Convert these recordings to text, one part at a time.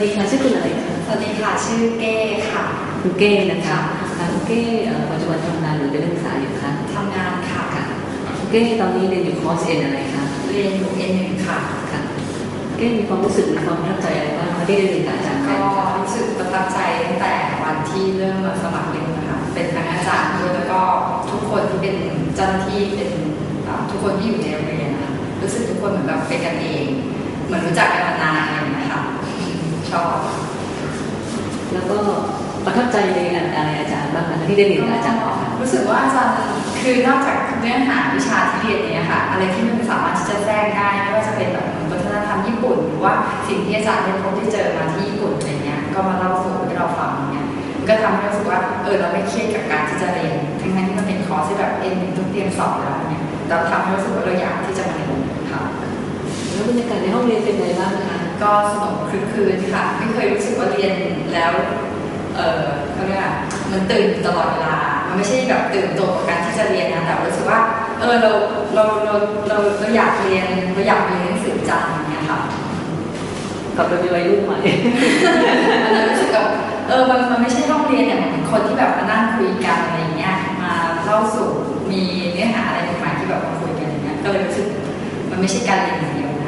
สวัสดีค่ะชื่อคุณอะไรคะสวัสดีค่ะชื่อเก้ค่ะคุณเก้นะคะค่ะคุณเก้เอ่อปัจจุบันทำงานหรือเป็นนักศึกษาอยู่คะทำงานค่ะค่ะคุณเก้ตอนนี้เรียนอยู่คอร์สเอ็นอะไรคะเรียนอยู่ N1 ค่ะค่ะเก้มีความรู้สึกหรือความประทับใจอะไรบ้างคะที่ได้เรียนกับอาจารย์แบก็งค์ค่ะรู้สึกประทับใจตั้งแต่วันที่เริ่มมาสมัครเรียนนะคะเป็นทั้งอาจารย์ด้วยแล้วก็ทุกคนที่เป็นเจ้าหน้าที่เป็นอ่าทุกคนที่อยู่ในโรงเรียนนะคะรู้สึกทุกคนเหมือนแบบเป็นกันเอง เหมือนรู้จักกันมานานอะไรอย่างเงี้ยค่ะชอบ แล้วก็ประทับใจในอะไรอาจารย์บ้างคะที่ได้เรียนกับอาจารย์ค่ะรู้สึกว่าอาจารย์คือนอกจากเนื้อหาวิชาที่เรียนเนี้ยค่ะ อะไรที่มันสามารถที่จะแทรกได้ไม่ว่าจะเป็นแบบวัฒนธรรมญี่ปุ่น หรือว่าสิ่งที่อาจารย์ได้พบที่เจอมาที่ญี่ปุ่นอะไรเงี้ยก็มาเล่าสู่ให้เราฟังอย่างเงี้ยมันก็ทำให้รู้สึกว่าเออเราไม่เครียดกับการที่จะเรียนทั้งนั้นที่มันเป็นคอร์สที่แบบเอ็นหนึ่งต้องเตรียมสอบแล้วเนี่ยเราทำให้รู้สึกว่าเราอยากที่จะมาเรียนค่ะแล้วบรรยากาศในห้องเรียนเป็นไงบ้างคะ ก็สนุกคลึกคลืนค่ะ ไม่เคยรู้สึกว่าเรียนแล้ว เออเขาเรียกว่ามันตื่นอยู่ตลอดเวลา มันไม่ใช่แบบตื่นตัวกับการที่จะเรียนนะ แต่รู้สึกว่า เออเราเราเราเราเราอยากเรียนเราอยากเรียนหนังสือจังอย่างเงี้ยค่ะกลับไปเป็นวัยรุ่นใหม่มันเลยรู้สึกแบบเออมันมันไม่ใช่ห้องเรียนเนี่ยมันเป็นคนที่แบบมานั่งคุยกันอะไรอย่างเงี้ย มาเล่าสู่มีเนื้อหาอะไรใหม่ๆที่แบบมาคุยกันอย่างเงี้ย ก็เลยรู้สึกมันไม่ใช่การเรียนอย่างเดียวนะ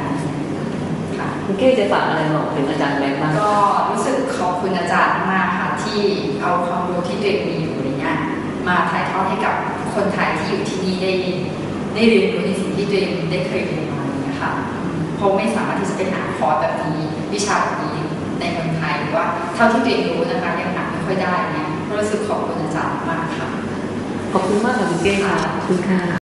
ค่ะคุณเก้จะฝากอะไรบอกถึงอาจารย์แบงค์บ้างก็รู้สึกขอบคุณอาจารย์มากค่ะที่เอาความรู้ที่ตัวเองมีอยู่อะไรเงี้ยมาถ่ายทอดให้กับคนไทยที่อยู่ที่นี่ได้ได้เรียนรู้ในสิ่งที่ตัวเองได้เคยเรียนมาอย่างเงี้ยค่ะเพราะไม่สามารถที่จะไปหาคอร์สแบบนี้วิชาแบบนี้ในเมืองไทยหรือว่าเท่าที่ตัวเองรู้นะคะยังหาไม่ค่อยได้เนี่ยก็รู้สึกขอบคุณอาจารย์มากค่ะขอบคุณมากค่ะคุณเก้ค่ะขอบคุณค่ะ